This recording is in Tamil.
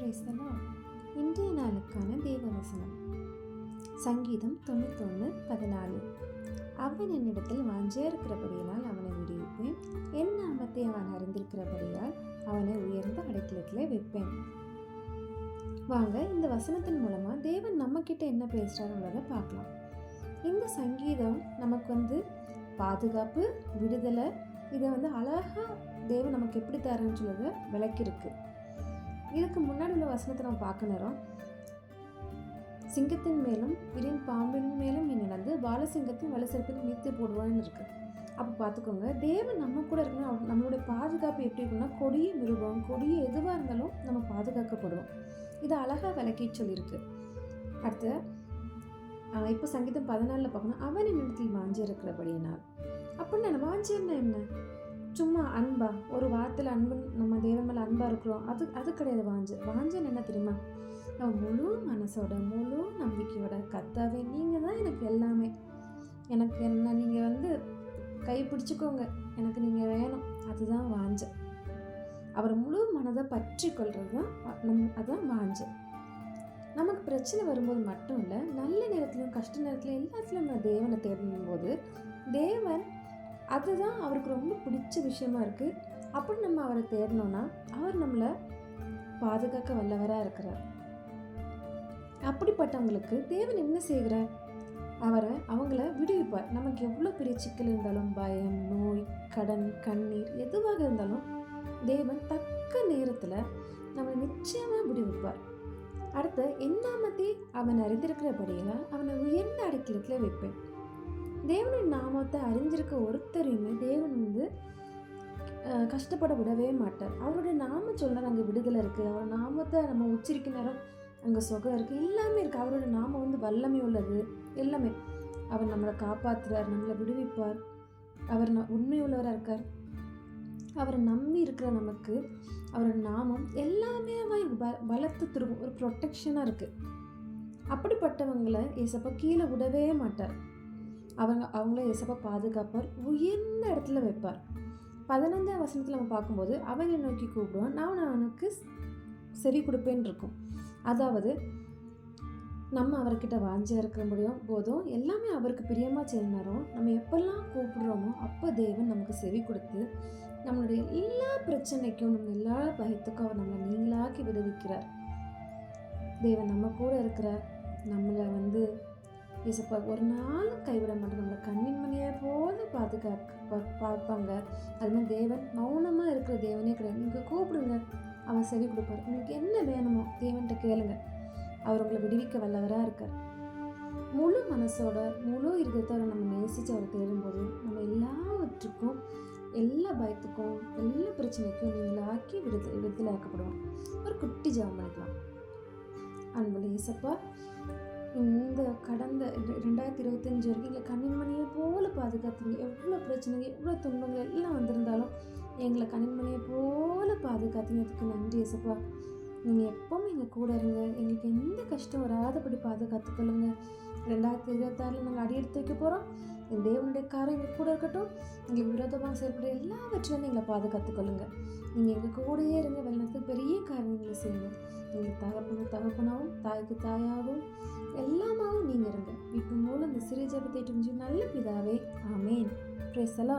பிரைஸ்தலா இன்றைய நாளுக்கான தேவவசனம் சங்கீதம் தொண்ணூத்தொன்று பதினாலு அவன் என்னிடத்தில் வாஞ்சே இருக்கிறபடியினால் அவனை விடுவிப்பேன். என் நாமத்தை அவன் அறிந்திருக்கிறபடியால் அவனை உயர்ந்த அடைக்கலத்தில் வைப்பேன். வாங்க இந்த வசனத்தின் மூலமாக தேவன் நம்மக்கிட்ட என்ன பேசுகிறாருன்றதை பார்க்கலாம். இந்த சங்கீதம் நமக்கு வந்து பாதுகாப்பு விடுதலை இதை வந்து அழகாக தேவன் நமக்கு எப்படி தரேன்னு சொல்லதை விளக்கியிருக்கு. இதுக்கு முன்னாடி உள்ள வசனத்தை நம்ம பார்க்க நேரம். சிங்கத்தின் மேலும் விரின் பாம்பின் மேலும் நீ நடந்து பாலசிங்கத்தின் வலசிறப்பையும் மீத்து போடுவான்னு இருக்கு. அப்போ பார்த்துக்கோங்க தேவன் நம்ம கூட இருக்கணும். அவ- நம்மளுடைய பாதுகாப்பு எப்படி இருக்குன்னா கொடிய மிருகம் கொடிய எதுவாக இருந்தாலும் நம்ம பாதுகாக்கப்படுவோம். இது அழகாக விளக்கி சொல்லியிருக்கு. அடுத்து இப்போ சங்கீதம் பதினாலில் பார்க்கணும். அவன் என்னிடத்தில் வாஞ்சி இருக்கிறபடியினால் அப்படின்னா என்ன என்ன? சும்மா அன்பா ஒரு வார்த்தையில் அன்பு நம்ம தேவன் மேலே அன்பாக இருக்கிறோம். அது அது கிடையாது வாஞ்சு. வாஞ்சன் என்ன தெரியுமா? நம்ம முழு மனசோட முழு நம்பிக்கையோட கத்தாவே நீங்கள் தான் எனக்கு எல்லாமே. எனக்கு என்ன நீங்கள் வந்து கை பிடிச்சிக்கோங்க. எனக்கு நீங்கள் வேணும். அதுதான் வாஞ்ச. அவர் முழு மனதை பற்றி கொள்வது தான் நம் அதுதான் வாஞ்ச. நமக்கு பிரச்சனை வரும்போது மட்டும் இல்லை நல்ல நேரத்துலையும் கஷ்ட நேரத்துலையும் எல்லாத்துலையும் நம்ம தேவனை தேடும் போது தேவன் அதுதான் அவருக்கு ரொம்ப பிடிச்ச விஷயமா இருக்குது அப்படி நம்ம அவரை தேடினோன்னா அவர் நம்மளை பாதுகாக்க வல்லவராக இருக்கிறார். அப்படிப்பட்டவங்களுக்கு தேவன் என்ன செய்கிறார்? அவரை அவங்கள விடுவிப்பார். நமக்கு எவ்வளோ பெரிய சிக்கல் இருந்தாலும் பயம் நோய் கடன் கண்ணீர் எதுவாக இருந்தாலும் தேவன் தக்க நேரத்தில் நம்மளை நிச்சயமாக விடுவிப்பார். அடுத்து என்னாமத்தை அவன் அறிந்திருக்கிறபடியெல்லாம் அவனை உயர்ந்த அடைக்கலத்தில் வைப்பேன். தேவனின் நாமத்தை அறிஞ்சிருக்க ஒருத்தரையுமே தேவன் வந்து கஷ்டப்பட விடவே மாட்டார். அவருடைய நாம சொல்ல அங்கே விடுதலை இருக்குது அவர் நாமத்தை நம்ம உச்சரிக்க நேரம் அங்கே சுகம் இருக்குது எல்லாமே இருக்குது அவரோட நாமம் வந்து வல்லமை உள்ளது. எல்லாமே. அவர் நம்மளை காப்பாற்றுறார் நம்மளை விடுவிப்பார். அவர் ந உண்மை உள்ளவராக இருக்கார். அவரை நம்பி இருக்கிற நமக்கு அவரோட நாமம் எல்லாமே அவன் ப பலத்து திரும்ப ஒரு ப்ரொட்டெக்ஷனாக இருக்குது அப்படிப்பட்டவங்களை ஏசப்பா கீழே விடவே மாட்டார். அவங்க அவங்கள இயேசப்பா பாதுகாப்பார் உயர்ந்த இடத்துல வைப்பார். பதினஞ்சாம் வசனத்தில் நம்ம பார்க்கும்போது அவனை நோக்கி கூப்பிடுவான் நான் அவனுக்கு செவி கொடுப்பேன் இருக்கும். அதாவது நம்ம அவர்கிட்ட வாஞ்சியாக இருக்க முடியும் போதும் எல்லாமே அவருக்கு பிரியமாக செய்யணும் நம்ம எப்பெல்லாம் கூப்பிடுறோமோ அப்போ தேவன் நமக்கு செவி கொடுத்து நம்மளுடைய எல்லா பிரச்சனைக்கும் நம்ம எல்லா பயத்துக்கும் அவர் நம்மளை நீங்களாக்கி விடுவிக்கிறார். தேவன் நம்ம கூட இருக்கிறார். நம்மளை வந்து இசப்பா ஒரு நாள் கைவிட மாட்டோம் நம்மளை கண்ணின் மணியை போல பாதுகாக்க பார்ப்பாங்க. அது மாதிரி தேவன் மௌனமாக இருக்கிற தேவனே கிடையாது. நீங்கள் கூப்பிடுங்க. அவன் செவி கொடுப்பார். உங்களுக்கு என்ன வேணுமோ? தேவன்கிட்ட கேளுங்க. அவர் உங்களை விடுவிக்க வல்லவராக இருக்கார். முழு மனசோட முழு இருதயத்தோட நம்ம நேசித்து அவர் தேடும்போது நம்ம எல்லாவற்றுக்கும் எல்லா பயத்துக்கும் எல்லா பிரச்சனைக்கும் நீங்களாக்கி விடுதலை விடுதலை ஆக்கப்படுவோம் ஒரு குட்டி ஜாம் பண்ணிக்கலாம். அன்புள்ள இசப்பா இந்த கடந்த ரெ- ரெண்டாயிரத்தி இருபத்தஞ்சு வரைக்கும் எங்களை கண்ணின்மணியை போல் பாதுகாத்தீங்க. எவ்வளோ பிரச்சனைங்க எவ்வளோ துன்பங்கள் எல்லாம் வந்திருந்தாலும் எங்களை கண்ணின்மணியை போல் பாதுகாத்தீங்க. அதுக்கு நன்றி இசப்பா நீங்கள் எப்பவும் எங்கள் கூட இருங்க. எங்களுக்கு எந்த கஷ்டம் வராதபடி பாதுகாத்துக்கொள்ளுங்க ரெண்டாயிரத்தி இருபத்தாறில் நாங்கள் அடியெடுத்து வைக்க போகிறோம் என் தேவனுடைய காரம் எங்கள் கூட இருக்கட்டும். எங்களுக்கு விரோதமாக செயல்படுற எல்லாவற்றிலும் எங்களை பாதுகாத்துக்கொள்ளுங்க நீங்கள் எங்கள் கூடயே இருங்க. வெள்ளத்துக்கு பெரிய காரியங்களை செய்யுங்க. எங்கள் தகப்பன தகப்பனாகவும் தாய்க்கு தாயாகவும் எல்லாமாவும் நீங்கள் இருங்க. இப்போ மூலம் இந்த சிறு ஜெபத்தை நல்ல பிதாவே. ஆமேன். பிரேசலா